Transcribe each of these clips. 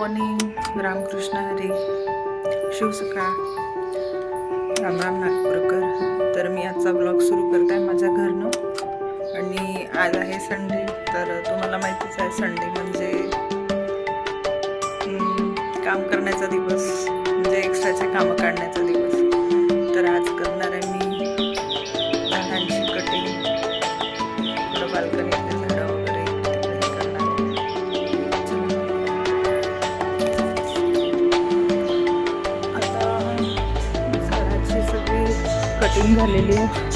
Morning Ramkrishna Hari Shiv सकाळ. राम राम नागपूरकर. तर मी आजचा ब्लॉग सुरू करत आहे माझ्या घरनं. आणि आज आहे संडे तर तुम्हाला माहितीच आहे संडे म्हणजे काम करण्याचा दिवस म्हणजे एक्स्ट्राचे कामं काढण्याचा दिवस. गरम झालेली आहे.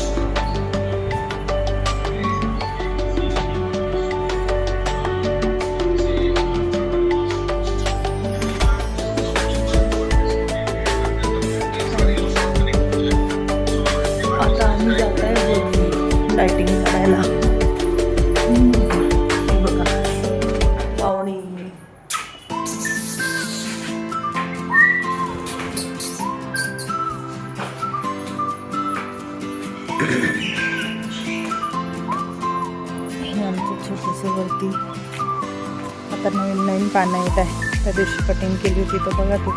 आता आम्ही जात आहे लायटिंग करायला. त्या दिवशी कटिंग केली होती तर बघा तू.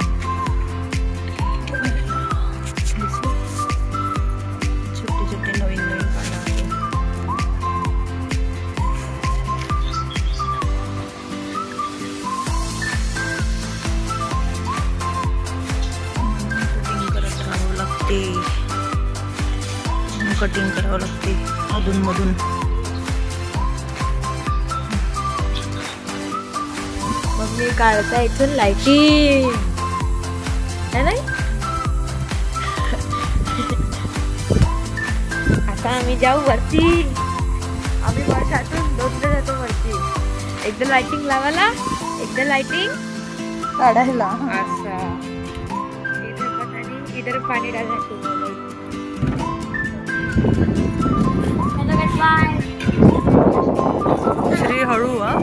छोटे छोटे नवीन नवीन पानं कटिंग करत राहावं लागते. कटिंग करावं लागते. अधूनमधून मी काढता इथून लाईटिंग है नाही? आता आम्ही जाऊ वरती. आम्ही वर्षातून दोनदा जातो वरती. एकदा लाइटिंग लावायला एकदा लाइटिंग काढायला. असा इधर पण टाकायचं श्री हळू हा?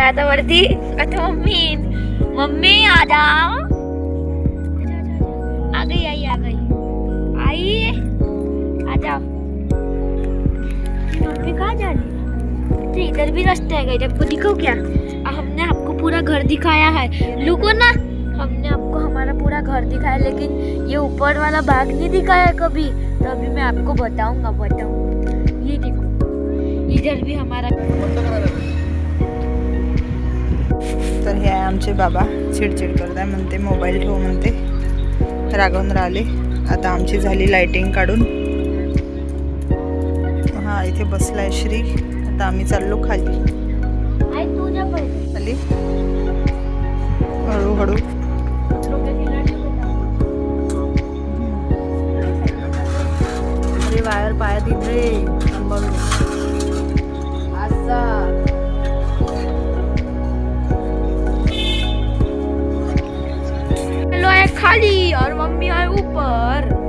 आता मम्मी आ आ गई आ गई इधर भी रास्ते है आपको दिखाओ क्या? हमने आपको पूरा घर दिखाया है। लुको ना। हमने आपको हमारा पूरा घर दिखाया, लेकिन ये ऊपर वाला भाग नहीं दिखाया कभी। तो अभी मैं आपको बताऊंगा बताऊंगा ये देखो इधर भी हमारा तर हे आहे आमचे बाबा चिडचिड करत आहे म्हणते मोबाईल ठेव म्हणते. रागवून राहिले. आता आमची झाली लाइटिंग काढून. हा इथे बसलाय श्री. आता आम्ही चाललो खाली. खाली. हळूहळू. अरे वायर पायात येते असा हेलो है खाली और मम्मी है ऊपर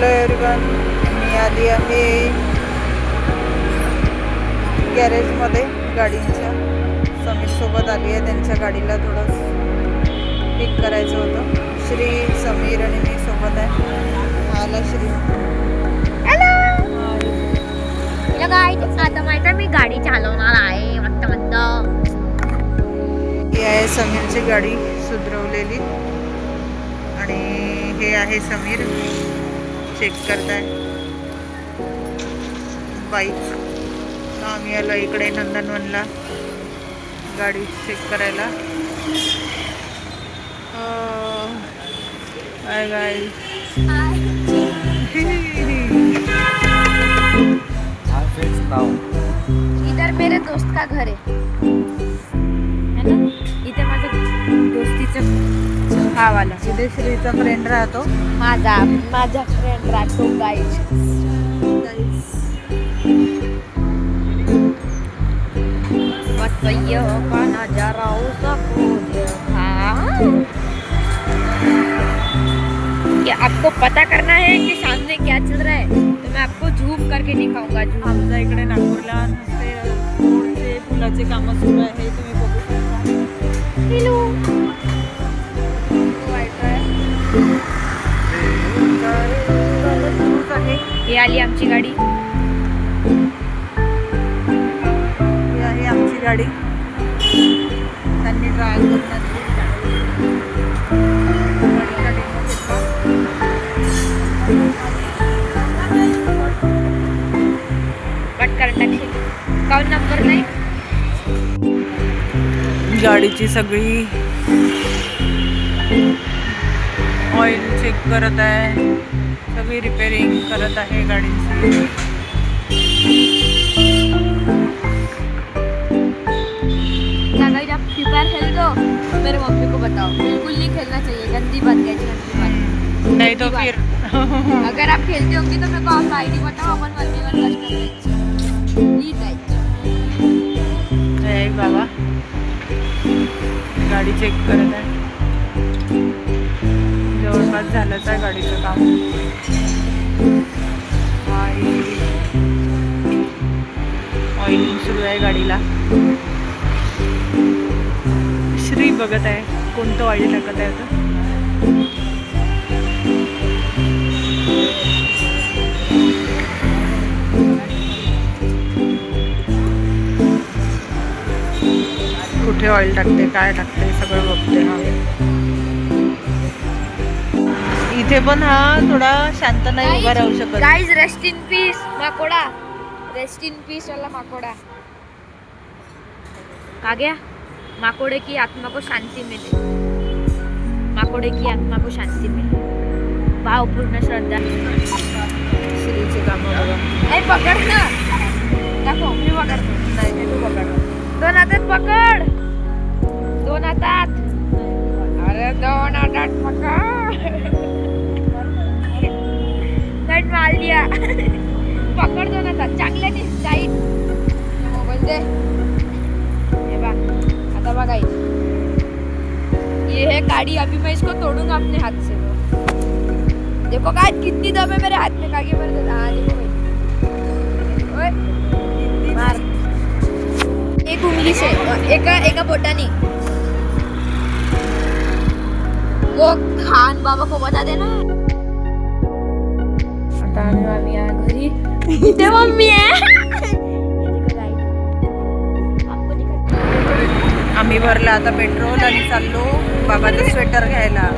हॅलो एव्हरीवन मी आली आहे गॅरेजमध्ये गाडींच्या. समीरसोबत आली आहे. त्यांच्या गाडीला थोडं पिक करायचं होतं. श्री समीर आणि मी सोबत आहे. आला श्री. आता माहिती आहे मी गाडी चालवणार आहे. मस्त मस्त. ही आहे समीरची गाडी सुधरवलेली. आणि हे आहे समीर. चेक करताय. बाईक. आम्ही आलो इकडे नंदनवनला. गाडी चेक करायला. बाय गाईज इधर मेरे दोस्त का घर है है ना? इथे माझं दोस्तीचं हा वाला इथे श्रीचा फ्रेंड राहतो. माझा माझा फ्रेंड राहतो गाईज बस ये का नजारा उसको कि आपको पता करना है कि सामने क्या चल रहा है. तो मैं आपको झूम करके दिखाऊंगा झूम. आमच्या इकडे नागपूरला नुसते रोडचे फुलाचे कामं सुरू आहे आली आमची गाडी. ही आहे आमची गाडी. त्यांनी टाकशील काऊन नंबर नाही. गाडीची सगळी ऑइल चेक करत आहे. सगळी रिपेअरिंग करत आहे गाडीची. फ्री फायर हो मेरे मम्मी को बताओ। बिल्कुल नहीं खेलना चाहिए गंदी बात गंदी बात नाही तो फिर। अगर आप खेलते होंगे तो मेरे को आपका आईडी बताओ अपन हैं। प्लीज गाइस जय बाबा। गाडी चेक करत आहे. जवळपास झालंच आहे गाडीचं काम. ऑइलिंग सुरू आहे गाडीला. श्री बघत आहे कोणतं ऑइल टाकत आहे आता? कुठे ऑइल टाकते काय टाकते सगळं बघते हा. इथे पण हा थोडा शांत नाही उभा राहू शकत. गाइस रेस्ट इन पीस माकोड़ा. रेस्ट इन पीस वाला माकोड़ा. कहा गया माकोड़े की आत्मा को शांति मिले. माकोड़े की आत्मा को शांति मिले. भावपूर्ण श्रद्धा. श्रीचे काम नाही पकड ना. दाखव मी पकडतो नाही तू पकड दोन हातात पकड. दोन हातात. अरे दोन हातात पकड. दिया। पकड दोन हातात चांगल्या दिस टाईट मोबाईल दे। हे बा, आता बघा. ये है गाड़ी, अभी मैं इसको तोड़ूँगा अपने हाथ से। देखो गाइस कितनी दम है मेरे हाथ में कागे मेरे हाँ देखो भाई। ओए मार। एक उंगली से, एका एका बोटाने। वो खान बाबा को बता देना। आता आम्ही आम्ही या घरी. इथे मम्मी आम्ही भरला आता पेट्रोल आणि चाललो बाबाचं स्वेटर घ्यायला.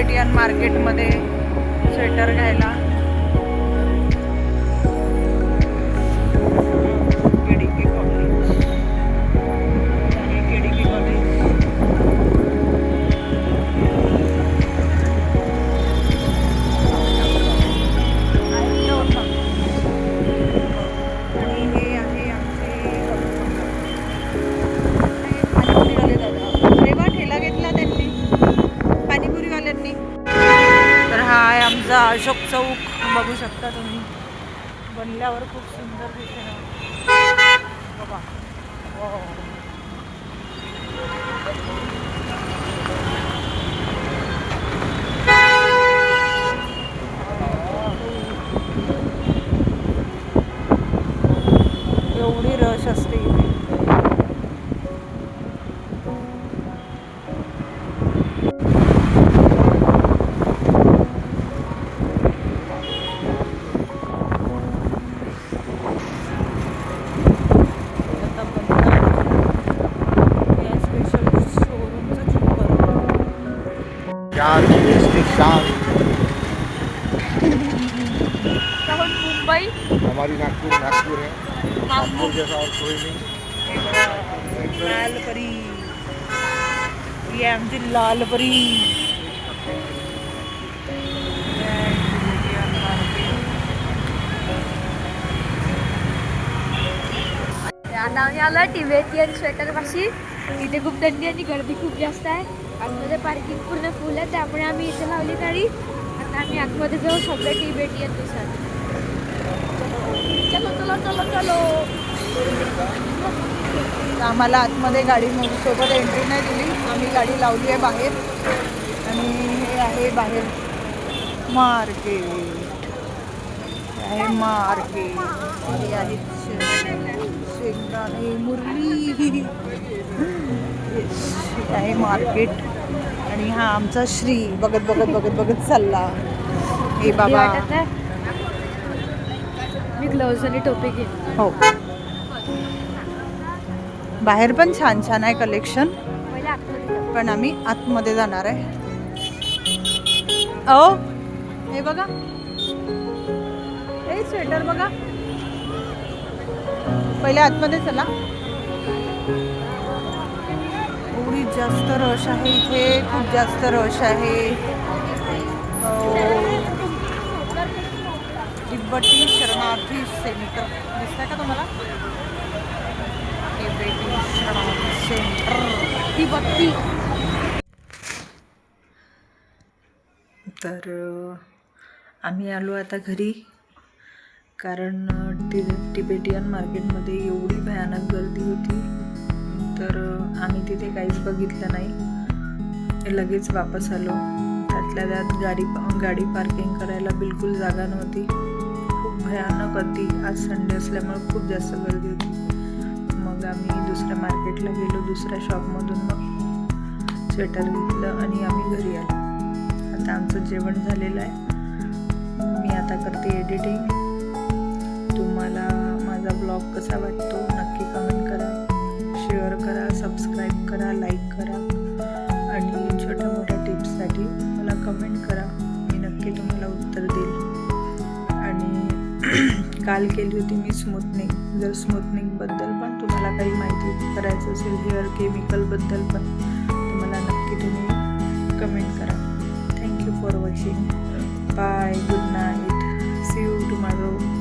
तिबेटियन मार्केटमध्ये स्वेटर घ्यायला. बघू शकता तुम्ही. बनल्यावर खूप सुंदर दिसेल. बाबा हो. शांत व्यवस्थित शान। मुंबई? हमारी नागपुर नागपुर है। नागपुर। जैसा और कोई नहीं। लाल परी ये लाल परी आता आम्ही आलो टिबेटियन स्वेटर पाशी इथे खूप थंडी आणि गर्दी खूप जास्त आहे. आतमध्ये पार्किंग पूर्ण फुल आहे त्यामुळे आम्ही इथे लावली गाडी. आता आम्ही आतमध्ये जाऊ सगळं टिबेटियन दिसत. चलो चलो चलो चलो. आम्हाला आतमध्ये गाडी सोबत एंट्री नाही दिली. आम्ही गाडी लावली आहे बाहेर. आणि हे आहे बाहेर मार्केट. आहे मार्केट हे आहे शे- शेंगदाणे मुरली. हे आहे मार्केट. आणि हा आमचा श्री. बघत बघत बघत बघत चालला. हे बाबा. मी ग्लोव्ज आणि टोपी घेईन. हो. बाहेर पण छान छान आहे कलेक्शन. पण आम्ही आतमध्ये जाणार आहे. अहो हे बघा. स्वेटर बघा. पहिले आतमध्ये चला. एवढी जास्त रश आहे इथे. खूप जास्त रश आहे. हो. तिब्बती शरणार्थी सेंटर दिसतंय का तुम्हाला? तिब्बती शरणार्थी सेंटर ती बत्ती तर आम्ही आलो आता घरी. कारण टि टिबेटियन मार्केटमध्ये एवढी भयानक गर्दी होती. तर आम्ही तिथे काहीच बघितलं नाही. लगेच वापस आलो. त्यातल्या त्यात गाडी गाडी पार्किंग करायला बिलकुल जागा नव्हती. खूप भयानक होती आज संडे असल्यामुळे खूप जास्त गर्दी होती. मग आम्ही दुसऱ्या मार्केटला गेलो दुसऱ्या शॉपमधून मग स्वेटर घेतलं आणि आम्ही घरी आलो. आता आमचं जेवण झालेलं आहे. मी आता करते एडिटिंग. माझा ब्लॉग कसा वाटतो नक्की कमेंट करा. शेअर करा सबस्क्राईब करा लाईक करा. आणि छोट्या मोठ्या टिप्ससाठी मला कमेंट करा. मी नक्की तुम्हाला उत्तर देईल. आणि काल केली होती मी स्मूथनिंग. जर स्मूथनिंगबद्दल पण तुम्हाला काही माहिती करायचं असेल हेअर केमिकलबद्दल पण तुम्हाला नक्की तुम्ही कमेंट करा. Thank you for watching bye good night see you tomorrow